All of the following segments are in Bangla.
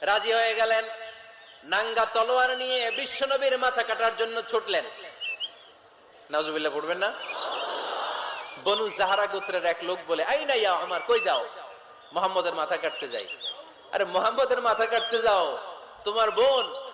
রাজি হয়ে গেলেন। নাঙ্গা তলোয়ার নিয়ে বিশ্বনবীর মাথা কাটার জন্য ছুটলেন। নাজুবিল্লাহ পড়বেন না? বনু জাহারা গোত্রের এক লোক বলে আই না ইয়া আমার কই যাও? মোহাম্মদের মাথা কাটতে যাই। আরে মোহাম্মদের মাথা কাটতে যাও। তোমার বোন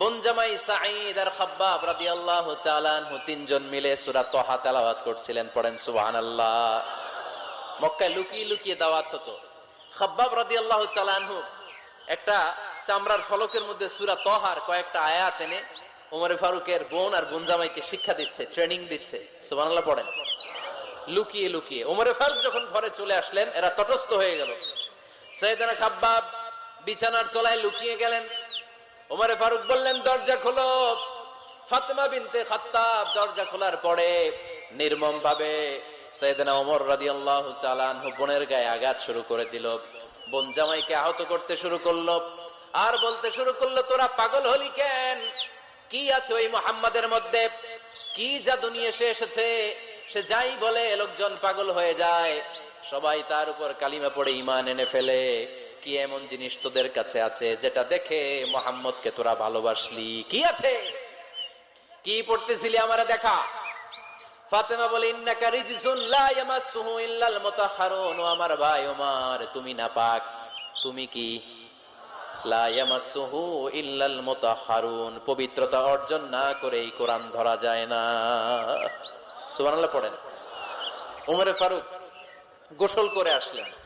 বোন জামাই সাঈদ আর খাব্বাব রাদিয়াল্লাহু তাআলা তিনজন মিলে সূরা তাহা তেলাওয়াত করছিলেন, পড়েন সুবহানাল্লাহ। মক্কায় লুকিয়ে লুকিয়ে দাওয়াত হতো। খাব্বাব রাদিয়াল্লাহু তাআলা একটা চামড়ার ফলকের মধ্যে সূরা তহার কয়েকটা আয়াত এনে ওমরে ফারুকের বোন আর বোন জামাইকে শিক্ষা দিচ্ছে, ট্রেনিং দিচ্ছে। সুবহানাল্লাহ পড়েন। লুকিয়ে লুকিয়ে ওমরে ফারুক যখন ঘরে চলে আসলেন, এরা তটস্থ হয়ে গেল। সৈয়দানা খাব্বাব বিছানার তলায় লুকিয়ে গেলেন। ওমরে ফারুক বললেন, দরজা খোলো। ফাতেমা বিনতে খাত্তাব, দরজা খোলার পরে নির্মম ভাবে সৈয়দনা ওমর রাদিয়াল্লাহু আনহু বোনের গায়ে আঘাত শুরু করে দিল। বোন জামাইকে আহত করতে শুরু করল। আর বলতে শুরু করল, তোরা পাগল হলি কেন? কি আছে ওই মোহাম্মদের মধ্যে? কি জাদু নিয়ে সে এসেছে? সে যাই বলে, লোকজন পাগল হয়ে যায়। সবাই তার উপর কালিমা পড়ে ইমান এনে ফেলে। কি এমন জিনিস তোদের কাছে আছে যেটা দেখে মোহাম্মদকে তোরা ভালোবাসলি? কি আছে? কি পড়তেছিলি আমারে দেখা? পবিত্রতা অর্জন না করে এই কোরআন ধরা যায় না। পড়েন। ওমরে ফারুক গোসল করে আসলেন।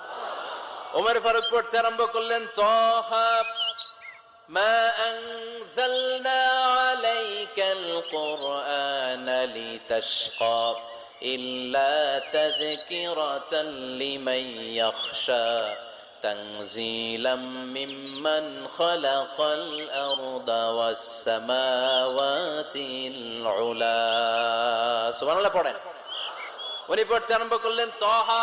ওমর ফারুক পড়তে আরম্ভ করলেন তহা ما أنزلنا عليك القرآن لتشقى إلا تذكرة لمن يخشى تنزيلا ممن خلق الأرض والسماوات العلا سبحان الله পড়েন উনি পড়তে আরম্ভ করলেন তহা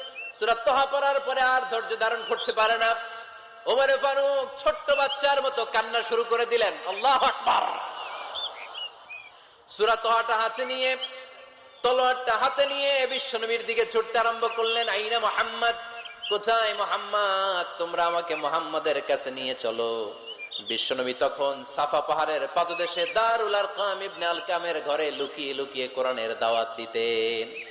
সুরাত তোহা পড়ার পরে আর ধৈর্য ধারণ করতে পারে না। ওমরে ফারুক ছোট্ট বাচ্চার মতো কান্না শুরু করে দিলেন, আল্লাহ আকবার! হাতে নিয়ে, তলোয়ারটা হাতে নিয়ে দিকে ছুটতে আরম্ভ করলেন, আইনা মোহাম্মদ, কোথায় মোহাম্মদ? তোমরা আমাকে মোহাম্মদের কাছে নিয়ে চলো। বিশ্বনবী তখন সাফা পাহাড়ের পাদদেশে দারুল আরকাম ইবনে আলকামের ঘরে লুকিয়ে লুকিয়ে কোরআনের দাওয়াত দিতেন।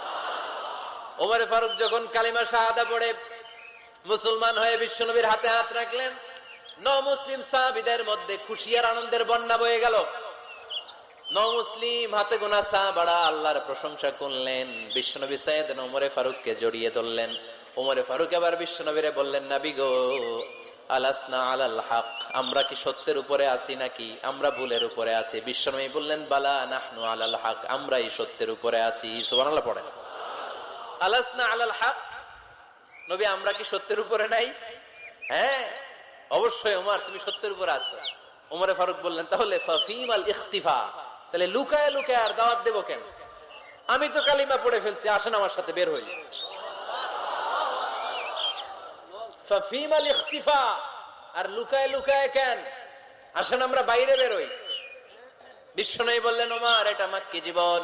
ওমরে ফারুক যখন কালিমা শাহাদা পড়ে, মুসলমান হয়ে বিশ্বনবীর হাতে হাত রাখলেন ন মুসলিম সাহাবিদের মধ্যে খুশি আর আনন্দের বন্যা বয়ে গেল। ন মুসলিম হাতে গোনা সাহাবাড়া আল্লাহর প্রশংসা করলেন, বিশ্বনবী সাইদ ওমরে ফারুককে জড়িয়ে ধরলেন। ওমরে ফারুক এবার বিশ্বনবীরে বললেন, নাবি গো, আলাসনা আলাল হক, আমরা কি সত্যের উপরে আছি নাকি? আমরা ভুলের উপরে আছি। বিশ্বনবী বললেন, বালা নাহনু আলাল হক, আমরাই সত্যের উপরে আছি। সুবহানাল্লাহ পড়েন। আলাসনা আলাল হক। নবী, আমরা কি সত্যের উপরে নাই? হ্যাঁ অবশ্যই ওমর, তুমি সত্যের উপরে আছো। ওমরে ফারুক বললেন, তাহলে তাহলে লুকায় লুকায় আর দাওয়াত দেবো কেন? আমি তো কালিমা পড়ে ফেলছি, আসেন আমার সাথে, বের হই। ফাফিমাল ইখতিফা, আর লুকায় লুকায় কেন? আসেন আমরা বাইরে বেরোই বিশ্বনবী বললেন, ওমর, এটা আমার কি জীবন।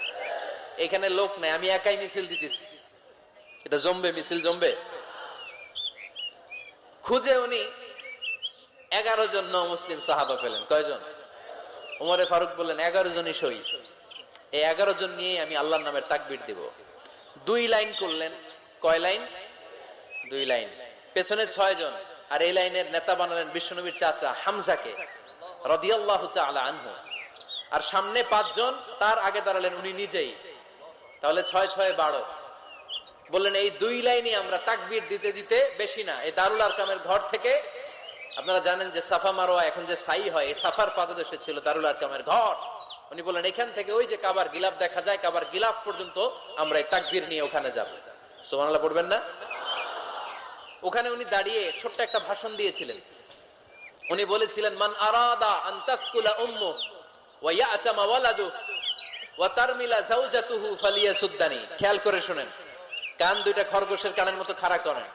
এখানে লোক নাই, আমি একাই মিছিল দিতেছি। এটা জমবে, মিছিল জমবে। খুঁজে উনি এগারো জন ন মুসলিম সাহাবা পেলেন। কয়জন? উমরে ফারুক বললেন, এগারো জনই সই এই এগারো জন নিয়ে আমি আল্লাহর নামের তাকবির দিব। দুই লাইন করলেন। কয় লাইন? দুই লাইন। পেছনে ছয় জন। আর এই লাইনের নেতা বানালেন বিশ্বনবীর চাচা হামজাকে, রদিয়াল্লাহু আনহু। আর সামনে পাঁচজন, তার আগে দাঁড়ালেন উনি নিজেই। তাহলে ছয় ছয় বারো। বললেন, এই দুই লাইনই আমরা তাকবির দিতে দিতে বেশি না। এই দারুল আরকামের ঘর থেকে আপনারা জানেন যে সাফা মারোয়া এখন যে সাই হয়, এই সাফার পাদদেশে ছিল দারুল আরকামের ঘর। উনি বললেন, এখান থেকে ওই যে কাবার গিলাফ দেখা যায়, কাবার গিলাফ পর্যন্ত আমরা এই তাকবির নিয়ে ওখানে যাব। সোমানাল্লাহ পড়বেন না? ওখানে উনি দাঁড়িয়ে ছোট্ট একটা ভাষণ দিয়েছিলেন। উনি বলেছিলেন, মান আরাদা আন্তাসকুলা উম্মু ওয়া ইয়াতামা ওয়ালাদু খেয়াল করে শুনেন, কান দুইটা খরগোশের কানের মতো খাড়া করেন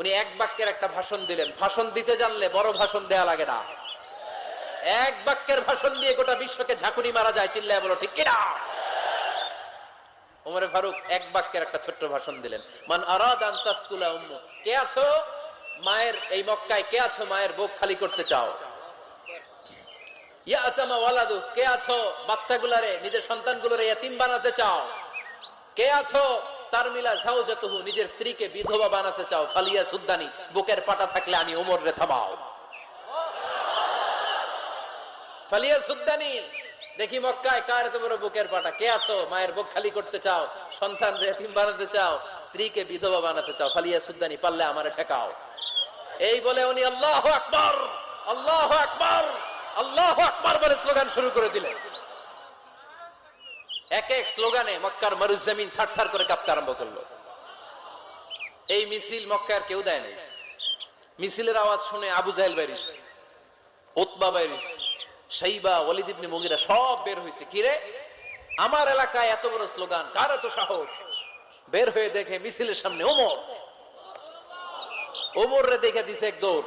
উনি এক বাক্যের একটা ভাষণ দিলেন। ভাষণ দিতে জানলে বড় ভাষণ দেয়া লাগে না। এক বাক্যের ভাষণ দিয়ে গোটা বিশ্বকে ঝাঁকুনি মারা যায়, চিল্লায় বলো, ঠিক কিনা? ওমরে ফারুক এক বাক্যের একটা ছোট্ট ভাষণ দিলেন। মান আরাদ আন্তাসকুলা উম্মু। কে আছো? মায়ের, এই মক্কায় কে আছো মায়ের বুক খালি করতে চাও? দেখি মক্কায় কার বড় বুকের পাটা? কে আছো? মায়ের বুক খালি করতে চাও? সন্তান বানাতে চাও? স্ত্রীকে বিধবা বানাতে চাও? ফালিয়া সুদ্দানি, পারলে আমারে ঠেকাও। এই বলে উনি, আল্লাহ আকবর! আল্লাহ আকবার! আল্লাহ আকবার বলে স্লোগান শুরু করে দিলেন এক এক স্লোগানে মক্কার মরুজমিন থার থার করে কাঁপতে আরম্ভ করল। এই মিছিল মক্কার কেউ দেয় নাই মিছিলের আওয়াজ শুনে আবু জাহেল বাইরিস ওতবা বাইরিস সাইবা ওয়ালিদ ইবনে মুগিরা সব বের হয়েছে। কিরে আমার এলাকায় এত বড় স্লোগান, কার এত সাহস? বের হয়ে দেখে মিছিলের সামনে ওমর। ওমর রে দেখে দিছে এক দৌড়।